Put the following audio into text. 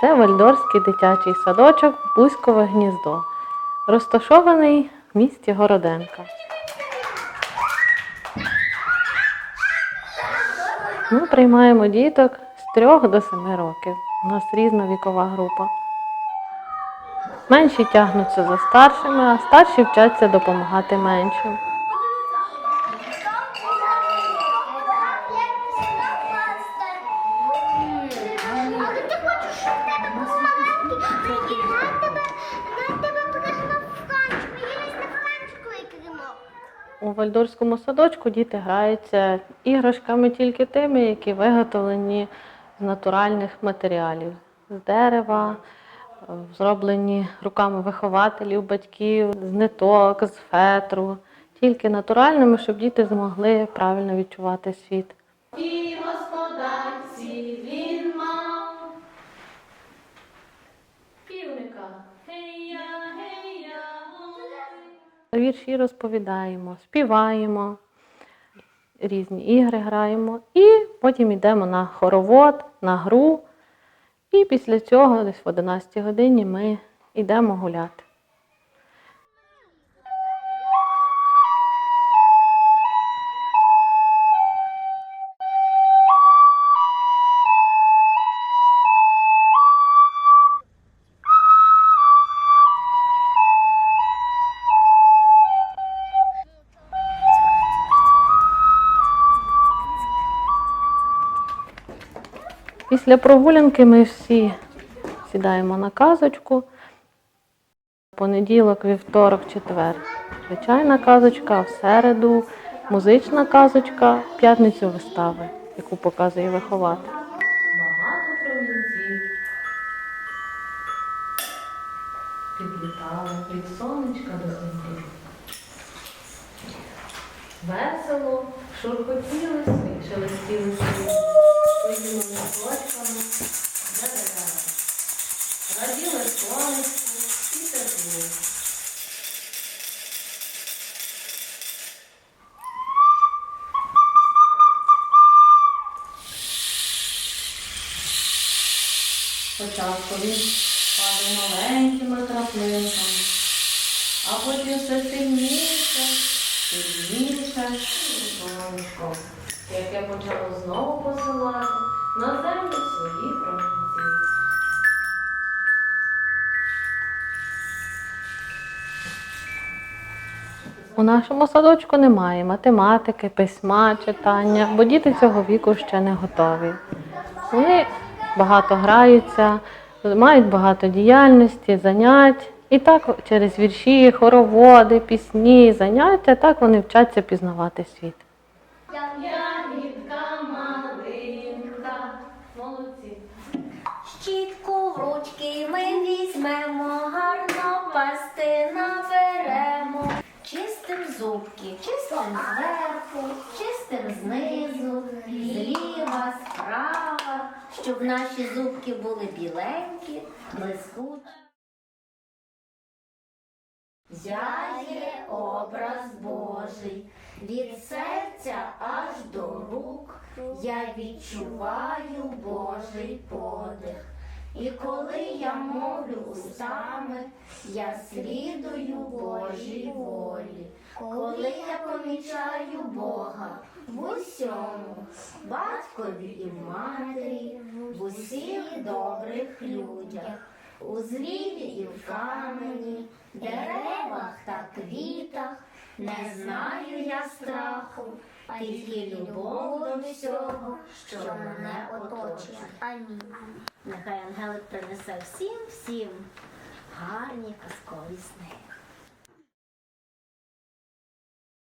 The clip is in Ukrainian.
Це Вальдорський дитячий садочок Бузькове гніздо, розташований в місті Городенка. Ми приймаємо діток з 3 до 7 років. У нас різна вікова група. Менші тягнуться за старшими, а старші вчаться допомагати меншим. У вальдорському садочку діти граються іграшками тільки тими, які виготовлені з натуральних матеріалів, з дерева, зроблені руками вихователів, батьків, з ниток, з фетру, тільки натуральними, щоб діти змогли правильно відчувати світ. І господарці Вірші розповідаємо, співаємо, різні ігри граємо, і потім йдемо на хоровод, на гру. І після цього, десь в 11 годині, ми йдемо гуляти. Після прогулянки ми всі сідаємо на казочку. Понеділок, вівторок, четвер. Звичайна казочка, в середу музична казочка, в п'ятницю вистави, яку показує вихователь. Багато провінців підлітали від сонечка до землі. Весело, шурхотіли свої, шелестіли Сонечку і теплу. Спочатку він падав маленькими краплинками, а потім все сильніше, сильніше сонечко, яке почало знову посилати на землю свої промінці. У нашому садочку немає математики, письма, читання, бо діти цього віку ще не готові. Вони багато граються, мають багато діяльності, занять. І так через вірші, хороводи, пісні, заняття, так вони вчаться пізнавати світ. Щітку в ручки ми візьмемо, гарно пасти наберемо. Чистим зубки, чистим зверху, чистим знизу, зліва, справа, щоб наші зубки були біленькі, блискучі. Зяє образ Божий, від серця аж до рук я відчуваю Божий подих. І коли я мовлю устами, я слідую Божій волі. Коли я помічаю Бога в усьому, батькові і матері, в усіх добрих людях, у звірі і в камені, деревах та квітах, не знаю я страху, тільки любов до всього, що мене оточує. Амінь. Нехай ангелик принесе всім всім гарні казкові сни.